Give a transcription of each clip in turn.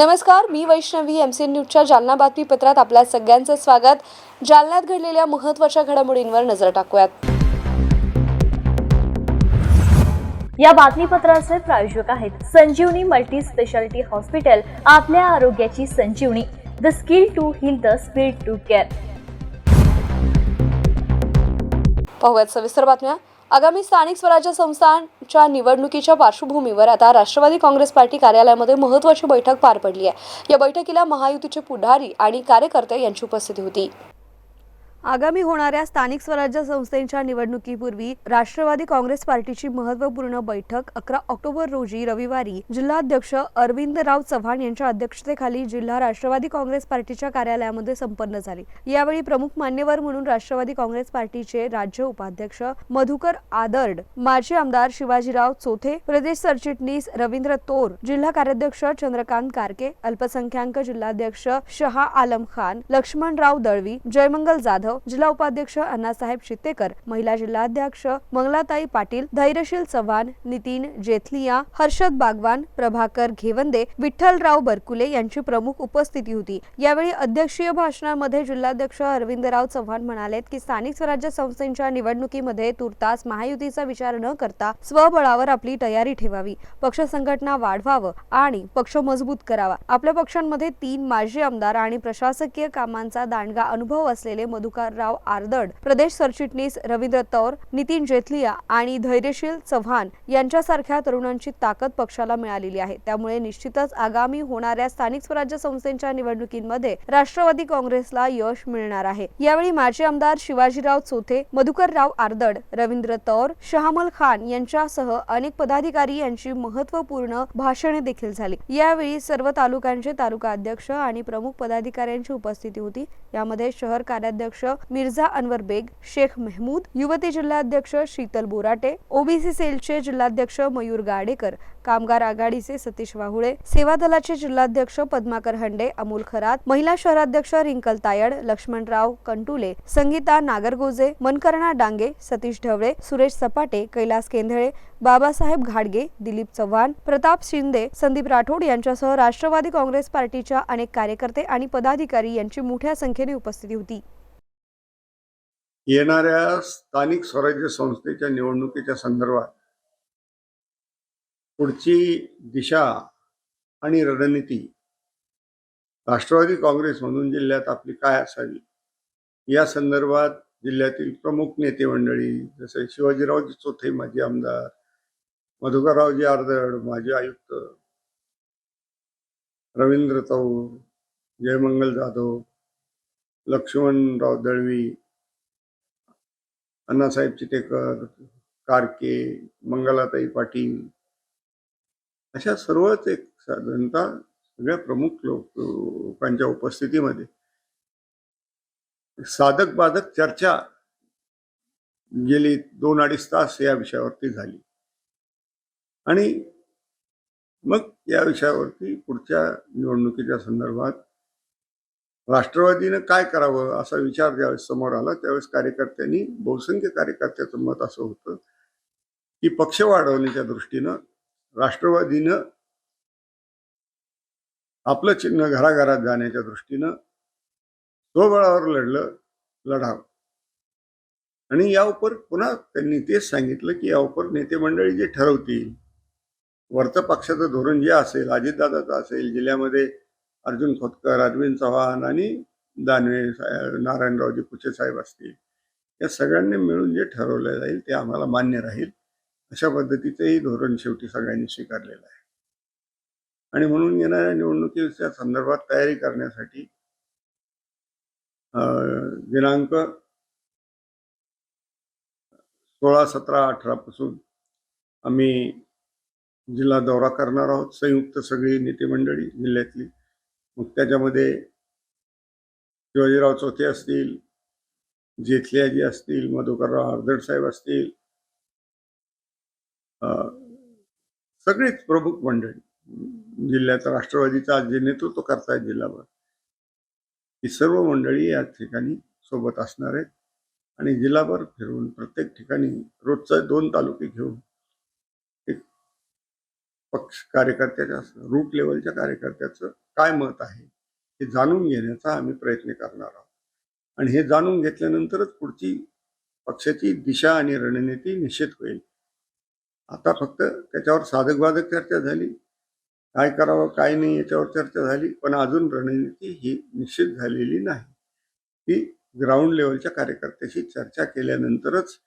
नमस्कार मी Vaishnavi M C न्यूजच्या जालना बातमीपत्रात आपल्या सगळ्यांचं स्वागत. जालन्यात घडलेल्या महत्त्वाच्या घडामोडींवर नजर टाकूयात. या बातमीपत्राचे प्रायोजक आहेत संजीवनी मल्टी स्पेशालिटी हॉस्पिटल आपल्या आरोग्याची संजीवनी. The skill to heal the speed to care. पाहूयात सविस्तर बातम्या. आगामी स्थानिक स्वराज्य संस्थांच्या निवडणुकीच्या पार्श्वभूमीवर आता राष्ट्रवादी काँग्रेस पार्टी कार्यालयामध्ये महत्त्वाची बैठक पार पडली आहे. या बैठकीला महायुतीचे पुढारी आणि कार्यकर्ते यांची उपस्थिती होती. आगामी होणाऱ्या स्थानिक स्वराज्य संस्थेच्या निवडणुकीपूर्वी राष्ट्रवादी काँग्रेस पार्टीची महत्त्वपूर्ण बैठक अकरा ऑक्टोबर रोजी रविवारी. जिल्हाध्यक्ष अरविंदराव चव्हाण यांच्या अध्यक्षतेखाली जिल्हा राष्ट्रवादी काँग्रेस पार्टीच्या कार्यालयामध्ये संपन्न झाली. यावेळी प्रमुख मान्यवर म्हणून राष्ट्रवादी काँग्रेस पार्टीचे राज्य उपाध्यक्ष मधुकर आदर्ड माजी आमदार शिवाजीराव चोथे प्रदेश सरचिटणीस रवींद्र तोर जिल्हा कार्याध्यक्ष चंद्रकांत कारके अल्पसंख्याक जिल्हाध्यक्ष शहा आलम खान लक्ष्मणराव दळवी जयमंगल जाधव जिल्हा उपाध्यक्ष अण्णासाहेब शितेकर महिला जिल्हाध्यक्ष मंगलाताई पाटील धैर्यशील चव्हाण नितीन जेथलिया हर्षद बागवान प्रभाकर घेवंदे विठ्ठलराव बरकुले यांची प्रमुख उपस्थिती होती. यावेळी अध्यक्षीय भाषणामध्ये जिल्हाध्यक्ष अरविंदराव चव्हाण म्हणाले की स्थानिक स्वराज्य संस्थेच्या निवडणुकीमध्ये तुर्तास महायुतीचा विचार न करता स्वबळावर आपली तयारी ठेवावी. पक्ष संघटना वाढवावं आणि पक्ष मजबूत करावा. आपल्या पक्षांमध्ये तीन माजी आमदार आणि प्रशासकीय कामांचा दांडगा अनुभव असलेले मधुकरराव आर्दड प्रदेश सरचिटणीस रवींद्र तौर नितीन जेथलिया आणि धैर्यशील चव्हाण यांच्यासारख्या तरुणांची ताकद पक्षाला मिळालेली आहे. त्यामुळे निश्चितच आगामी होणाऱ्या स्थानिक स्वराज्य संस्थेच्या निवडणुकीमध्ये राष्ट्रवादी काँग्रेसला यश मिळणार आहे. यावेळी माजी आमदार शिवाजीराव चोथे मधुकरराव आर्दड रवींद्र तौर शहामल खान यांच्यासह अनेक पदाधिकारी यांची महत्त्वपूर्ण भाषणे देखील झाली. यावेळी सर्व तालुक्यांचे तालुका अध्यक्ष आणि प्रमुख पदाधिकाऱ्यांची उपस्थिती होती. यामध्ये शहर कार्याध्यक्ष मिर्झा अनवर बेग शेख मेहमूद युवती जिल्हाध्यक्ष शीतल बोराटे ओबीसी सेलचे जिल्हाध्यक्ष मयूर गाडेकर कामगार आघाडीचे सतीश वाहुळे सेवा दलाचे जिल्हाध्यक्ष पद्माकर हंडे अमोल खरात महिला शहराध्यक्ष रिंकल तायड लक्ष्मणराव कंटुले संगीता नागरगोजे मनकर्णा डांगे सतीश ढवळे सुरेश सपाटे कैलास केंधळे बाबासाहेब घाडगे दिलीप चव्हाण प्रताप शिंदे संदीप राठोड यांच्यासह राष्ट्रवादी काँग्रेस पार्टीच्या अनेक कार्यकर्ते आणि पदाधिकारी यांची मोठ्या संख्येने उपस्थिती होती. येणाऱ्या स्थानिक स्वराज्य संस्थेच्या निवडणुकीच्या संदर्भात पुढची दिशा आणि रणनीती राष्ट्रवादी काँग्रेसमधून जिल्ह्यात आपली काय असावी? या संदर्भात जिल्ह्यातील प्रमुख नेते मंडळी जसे शिवाजीरावजी चोथे माजी आमदार मधुकररावजी आर्दड माजी आयुक्त रवींद्र तौर जयमंगल जाधव लक्ष्मणराव दळवी अण्णासाहेब चितेकर कारके मंगलाताई पाटील अशा सर्वच एक जनता सगळ्या प्रमुख लोक लोकांच्या उपस्थितीमध्ये साधक बाधक चर्चा गेली दोन अडीच तास या विषयावरती झाली. आणि मग या विषयावरती पुढच्या निवडणुकीच्या संदर्भात राष्ट्रवादीनं काय करावं असा विचार ज्यावेळेस समोर आला त्यावेळेस कार्यकर्त्यांनी बहुसंख्य कार्यकर्त्याचं मत असं होतं की पक्ष वाढवण्याच्या दृष्टीनं राष्ट्रवादीनं आपलं चिन्ह घराघरात जाण्याच्या दृष्टीनं स्वबळावर लढलं लढावं. आणि या उपर पुन्हा त्यांनी तेच सांगितलं की या उपर नेते मंडळी जे ठरवतील वरचं पक्षाचं धोरण जे असेल अजितदादाचं असेल जिल्ह्यामध्ये अर्जुन खोतकर अरविंद चव्हाण आणि दानवे नारायणरावजी कुचे साहेब असतील. या सगळ्यांनी मिळून जे ठरवलं जाईल ते आम्हाला मान्य राहील. अशा पद्धतीचंही धोरण शेवटी सगळ्यांनी स्वीकारलेलं आहे. आणि म्हणून येणाऱ्या निवडणुकीच्या संदर्भात तयारी करण्यासाठी अं, दिनांक सोळा सतरा अठरा पासून आम्ही जिल्हा दौरा करणार आहोत. संयुक्त सगळी नेते मंडळी जिल्ह्यातली. मग त्याच्यामध्ये शिवाजीराव चौथे असतील जेथल्याजी असतील मधुकरराव हरदड साहेब असतील सगळीच प्रमुख मंडळी. जिल्ह्याचा राष्ट्रवादीचा आज जे नेतृत्व करतायत जिल्हाभर ही सर्व मंडळी या ठिकाणी सोबत असणार आहेत. आणि जिल्हाभर फिरून प्रत्येक ठिकाणी रोजचा दोन तालुके घेऊन एक पक्ष कार्यकर्त्याच्या रूट लेवलच्या कार्यकर्त्याचं काय मत आहे हे जाणून घेण्याचा आम्ही प्रयत्न करणार आहोत. आणि हे जाणून घेतल्यानंतरच पुढची पक्षाची दिशा आणि रणनीती निश्चित होईल. आता फक्त त्याच्यावर साधक बाधक चर्चा झाली. काय करावं काय नाही याच्यावर चर्चा झाली. पण अजून रणनीती ही निश्चित झालेली नाही. ती ग्राउंड लेवलच्या कार्यकर्त्याशी चर्चा केल्यानंतरच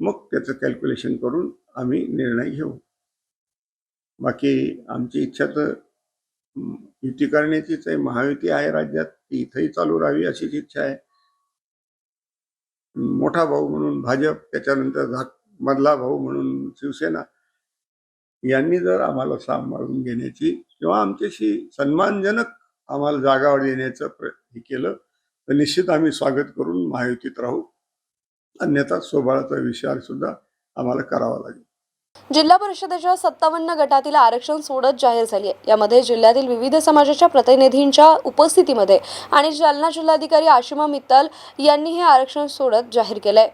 मग त्याचं कॅल्क्युलेशन करून आम्ही निर्णय घेऊ. बाकी आमची इच्छा तर युती करण्याचीच आहे महायुती आहे राज्यात ती इथंही चालू राहावी अशीच इच्छा आहे. मोठा भाऊ म्हणून भाजप त्याच्यानंतर मधला भाऊ म्हणून शिवसेना यांनी जर आम्हाला सांभाळून घेण्याची किंवा आमच्याशी सन्मानजनक आम्हाला जागावर येण्याचं प्र हे केलं तर निश्चित आम्ही स्वागत करून महायुतीत राहू. अन्यथा सोबाळाचा विचार सुद्धा आम्हाला करावा लागेल. जिल्हा परिषदेच्या सत्तावन्न गटातील आरक्षण सोडत जाहीर झाली आहे. यामध्ये जिल्ह्यातील विविध समाजाच्या प्रतिनिधींच्या उपस्थितीमध्ये आणि जालना जिल्हाधिकारी आशिमा मित्तल यांनी हे आरक्षण सोडत जाहीर केलंय.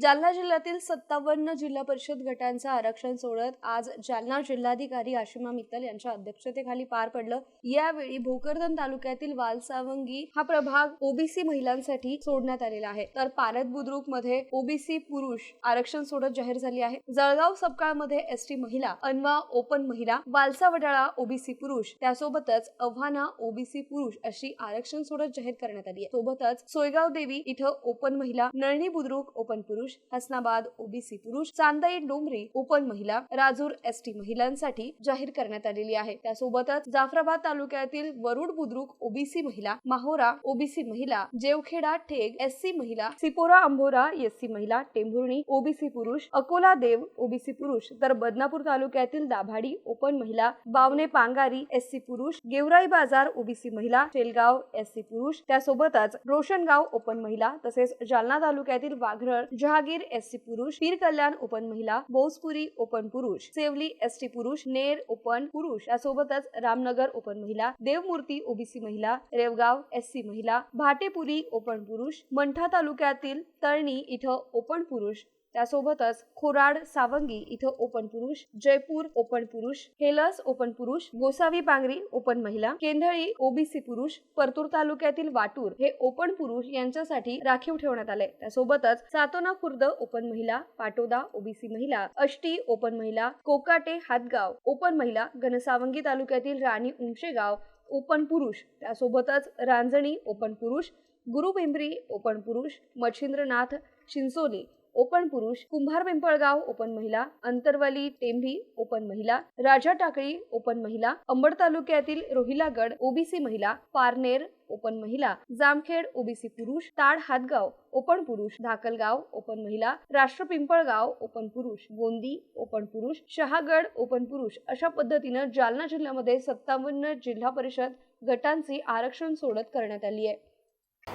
जालना जिल्ह्यातील सत्तावन्न जिल्हा परिषद गटांचा आरक्षण सोडत आज जालना जिल्हाधिकारी आशिमा मित्तल यांच्या अध्यक्षतेखाली पार पडलं. यावेळी भोकरदन तालुक्यातील वालसावंगी हा प्रभाग ओबीसी महिलांसाठी सोडण्यात आलेला आहे. तर पारद बुद्रुकमध्ये ओबीसी पुरुष आरक्षण सोडत जाहीर झाली आहे. जळगाव सबकाळमध्ये एसटी महिला अनवा ओपन महिला वालसा वडाळा ओबीसी पुरुष त्यासोबतच अव्हाना ओबीसी पुरुष अशी आरक्षण सोडत जाहीर करण्यात आली आहे. सोबतच सोयगाव देवी इथं ओपन महिला नळणी बुद्रुक ओपन पुरुष पुरुष हसनाबाद ओबीसी पुरुष चांदाई डोंबरी ओपन महिला राजूर एसटी महिलांसाठी जाहीर करण्यात आलेली आहे. त्यासोबतच जाफराबाद तालुक्यातील वरुड बुद्रुक ओबीसी महिला माहोरा ओबीसी महिला जेवखेडा ठेग एससी महिला सिपोरा अंबोरा एससी महिला टेंभुर्णी ओबीसी पुरुष अकोला देव ओबीसी पुरुष तर बदनापूर तालुक्यातील दाभाडी ओपन महिला बावने पांगारी एससी पुरुष गेवराई बाजार ओबीसी महिला शेलगाव एससी पुरुष त्यासोबतच रोशनगाव ओपन महिला तसेच जालना तालुक्यातील वाघरळ जहा जहागीर एसटी पुरुष पीर कल्याण ओपन महिला बोसपुरी ओपन पुरुष सेवली एसटी पुरुष नेर ओपन पुरुष. यासोबतच रामनगर ओपन महिला देवमूर्ती ओबीसी महिला रेवगाव एससी महिला भाटेपुरी ओपन पुरुष मंठा तालुक्यातील तळणी इथं ओपन पुरुष त्यासोबतच खोराड सावंगी इथं ओपन पुरुष जयपूर ओपन पुरुष हेलस ओपन पुरुष गोसावी पांगरी ओपन महिला केंधळी ओबीसी पुरुष परतूर तालुक्यातील वाटूर हे ओपन पुरुष यांच्यासाठी राखीव ठेवण्यात आले. त्यासोबतच सातोना खुर्द ओपन महिला पाटोदा ओबीसी महिला अष्टी ओपन महिला कोकाटे हातगाव ओपन महिला घनसावंगी तालुक्यातील राणी उंशेगाव ओपन पुरुष त्यासोबतच रांजणी ओपन पुरुष गुरुपिंपरी ओपन पुरुष मच्छिंद्रनाथ शिंसोली ओपन पुरुष कुंभार पिंपळगाव ओपन महिला अंतरवाली टेंभी ओपन महिला राजा टाकळी ओपन महिला अंबड तालुक्यातील रोहिलागड ओबीसी महिला पारनेर ओपन महिला जामखेड ओबीसी पुरुष ताड हातगाव ओपन पुरुष धाकलगाव ओपन महिला राष्ट्रपिंपळगाव ओपन पुरुष गोंदी ओपन पुरुष शहागड ओपन पुरुष अशा पद्धतीनं जालना जिल्ह्यामध्ये सत्तावन्न जिल्हा परिषद गटांची आरक्षण सोडत करण्यात आली आहे.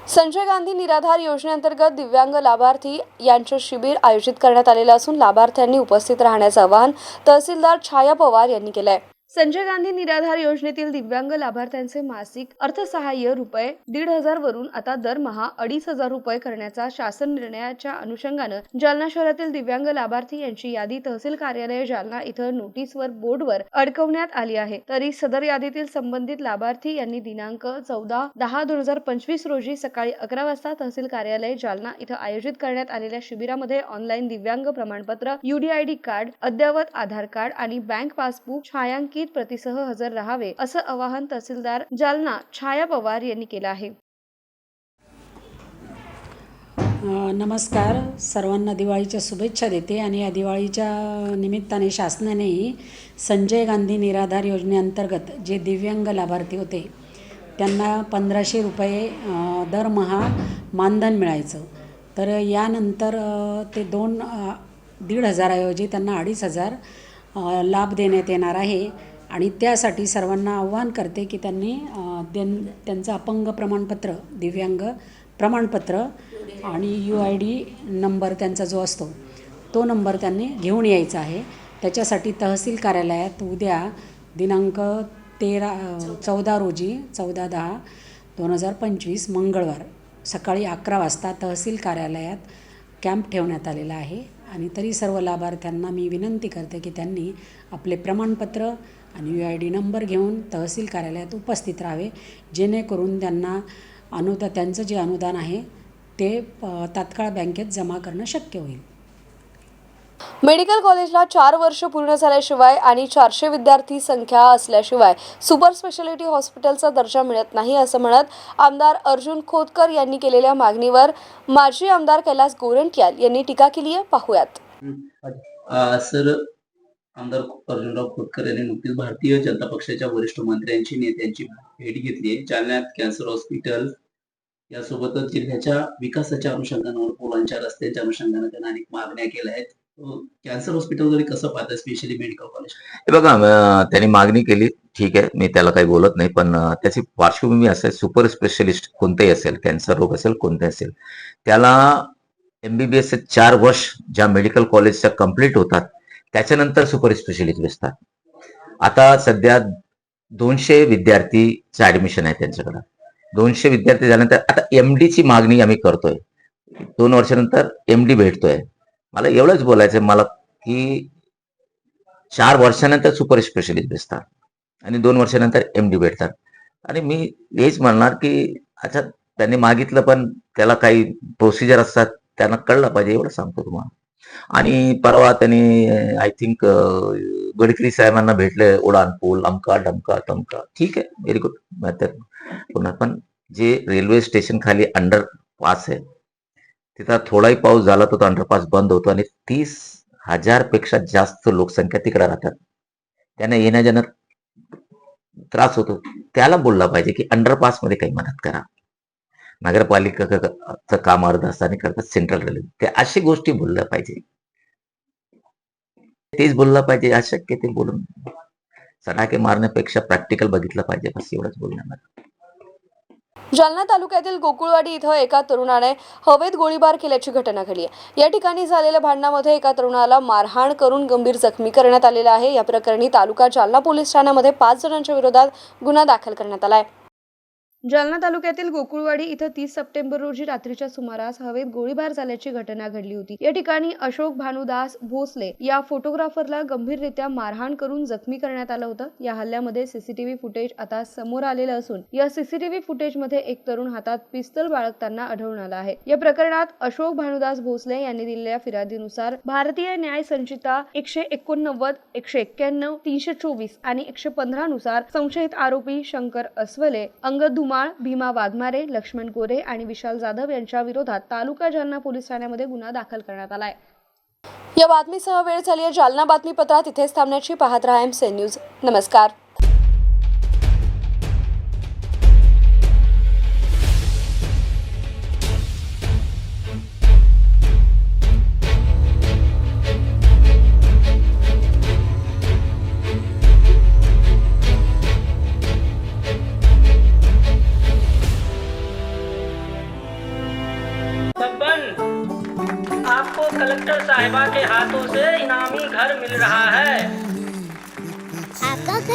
संजय गांधी निराधार योजनेअंतर्गत दिव्यांग लाभार्थी यांचे शिबिर आयोजित करण्यात आलेलं असून लाभार्थ्यांनी उपस्थित राहण्याचं आवाहन तहसीलदार छाया पवार यांनी केलं आहे संजय गांधी निराधार योजनेतील दिव्यांग लाभार्थ्यांचे मासिक अर्थसहाय्य रुपये दीड हजार वरून आता दरमहा अडीच हजार रुपये करण्याचा शासन निर्णयाच्या अनुषंगानं जालना शहरातील दिव्यांग लाभार्थी यांची यादी तहसील कार्यालय जालना इथं नोटीसवर बोर्डवर अडकवण्यात आली आहे. तरी सदर यादीतील संबंधित लाभार्थी यांनी दिनांक चौदा दहा दोन हजार पंचवीस रोजी सकाळी अकरा वाजता तहसील कार्यालय जालना इथं आयोजित करण्यात आलेल्या शिबिरामध्ये ऑनलाईन दिव्यांग प्रमाणपत्र युडीआयडी कार्ड अद्ययावत आधार कार्ड आणि बँक पासबुक छायांकित प्रतिसह हजर राहावे असं आवाहन तहसीलदार जालना छाया पवार यांनी केलं आहे. नमस्कार. सर्वांना दिवाळीच्या शुभेच्छा देते आणि या दिवाळीच्या निमित्ताने शासनानेही संजय गांधी निराधार योजनेअंतर्गत जे दिव्यांग लाभार्थी होते त्यांना पंधराशे रुपये दरमहा मानधन मिळायचं. तर यानंतर ते दोन दीड हजाराऐवजी त्यांना अडीच हजार लाभ देण्यात येणार आहे. आणि त्यासाठी सर्वांना आव्हान करते की त्यांनी देन त्यांचं अपंग प्रमाणपत्र दिव्यांग प्रमाणपत्र आणि यू आय डी नंबर त्यांचा जो असतो तो नंबर त्यांनी घेऊन यायचा आहे. त्याच्यासाठी तहसील कार्यालयात उद्या दिनांक तेरा चौदा रोजी चौदा दहा दोन हजार पंचवीस मंगळवार सकाळी अकरा वाजता तहसील कार्यालयात कॅम्प ठेवण्यात आलेला आहे. आणि तरी सर्व लाभार्थ्यांना मी विनंती करते की त्यांनी आपले प्रमाणपत्र आणि यू आय डी नंबर घेऊन तहसील कार्यालयात उपस्थित राहावे जेणेकरून त्यांना अनुदा त्यांचं जे अनुदान आहे ते तात्काळ बँकेत जमा करणं शक्य होईल. मेडिकल कॉलेजला चार वर्ष पूर्ण झाल्याशिवाय आणि चारशे विद्यार्थी संख्या असल्याशिवाय सुपर स्पेशालिटी हॉस्पिटलचा दर्जा मिळत नाही असं म्हणत आमदार अर्जुन खोतकर यांनी केलेल्या मागणीवर माजी आमदार कैलास गोरंट्याल यांनी टीका केली आहे पाहूयात. अ, सर आमदार अर्जुनराव खोतकर यांनी नुकतीच भारतीय जनता पक्षाच्या वरिष्ठ मंत्र्यांची नेत्यांची भेट घेतली आहे. जालन्यात कॅन्सर हॉस्पिटल यासोबतच जिल्ह्याच्या विकासाच्या अनुषंगानावर पुलांच्या रस्त्यांच्या अनुषंगाने त्यांना अनेक मागण्या केल्या आहेत. कॅन्सर हॉस्पिटल कसं पाहतं स्पेशली मेडिकल कॉलेज हे बघा त्यांनी मागणी केली. ठीक आहे मी त्याला काही बोलत नाही पण त्याची पार्श्वभूमी असेल सुपर स्पेशलिस्ट कोणतेही असेल कॅन्सर रोग असेल कोणते असेल त्याला एमबीबीएस चार वर्ष ज्या मेडिकल कॉलेजच्या कंप्लीट होतात त्याच्यानंतर सुपर स्पेशलिस्ट बसतात आता सध्या दोनशे विद्यार्थीचं ऍडमिशन आहे त्यांच्याकडं. दोनशे विद्यार्थी झाल्यानंतर आता एम ची मागणी आम्ही करतोय. दोन वर्षानंतर एम डी भेटतोय. मला एवढंच बोलायचं मला की चार वर्षानंतर सुपर स्पेशलिस्ट भेटतात आणि दोन वर्षानंतर एम डी भेटतात. आणि मी हेच म्हणणार की अच्छा त्यांनी मागितलं पण त्याला काही प्रोसिजर असतात त्यांना कळलं पाहिजे एवढं सांगतो तुम्हाला. आणि परवा त्यांनी आय थिंक गडकरी साहेबांना भेटले उडान पूल अमका डमका तमका. ठीक आहे व्हेरी गुड पुन्हा पण जे रेल्वे स्टेशन खाली अंडर पास आहे तिथं थोडाही पाऊस झाला तर तो अंडरपास बंद होतो आणि तीस हजारपेक्षा जास्त लोकसंख्या तिकडे राहतात. त्यांना येण्या जाण्यात त्रास होतो. त्याला बोलला पाहिजे की अंडरपासमध्ये काही मदत करा. नगरपालिका काम अर्ध असताना करतात सेंट्रल रेल्वे ते अशी गोष्टी बोलल्या पाहिजे. तेच बोललं पाहिजे अशक्य ते बोलून. सडाके मारण्यापेक्षा प्रॅक्टिकल बघितलं पाहिजे बस एवढंच बोलण्यामध्ये जालना तालुक्यातील गोकुळवाडी इथं एका तरुणाने हवेत गोळीबार केल्याची घटना घडली आहे. या ठिकाणी झालेल्या भांडणामध्ये एका तरुणाला मारहाण करून गंभीर जखमी करण्यात आलेला आहे. या प्रकरणी तालुका जालना पोलीस ठाण्यामध्ये पाच जणांच्या विरोधात गुन्हा दाखल करण्यात आला आहे. जालना तालुक्यातील गोकुळवाडी इथं तीस सप्टेंबर रोजी रात्रीच्या सुमारास हवेत गोळीबार झाल्याची घटना घडली होती. या ठिकाणी अशोक भानुदास भोसले या फोटोग्राफरला गंभीररित्या मारहाण करून जखमी करण्यात आलं होतं. या हल्ल्यामध्ये सीसीटीव्ही फुटेज आता समोर आलेलं असून या सीसीटीव्ही फुटेजमध्ये एक तरुण हातात पिस्तल बाळगताना आढळून आला आहे. या प्रकरणात अशोक भानुदास भोसले यांनी दिलेल्या फिर्यादीनुसार भारतीय न्याय संचिता एकशे एकोणनव्वद एकशे एक्क्याण्णव तीनशे चोवीस आणि एकशे पंधरा नुसार संशयित आरोपी शंकर अस्वले अंगद धुमाळ भीमा वाघमारे लक्ष्मण गोरे आणि विशाल जाधव यांच्या विरोधात तालुका जालना पोलीस ठाण्यामध्ये गुन्हा दाखल करण्यात आलाय. या बातमीसह वेळ झाली आहे. जालना बातमीपत्रात इथेच थांबण्याची. पाहत राहा एम न्यूज नमस्कार.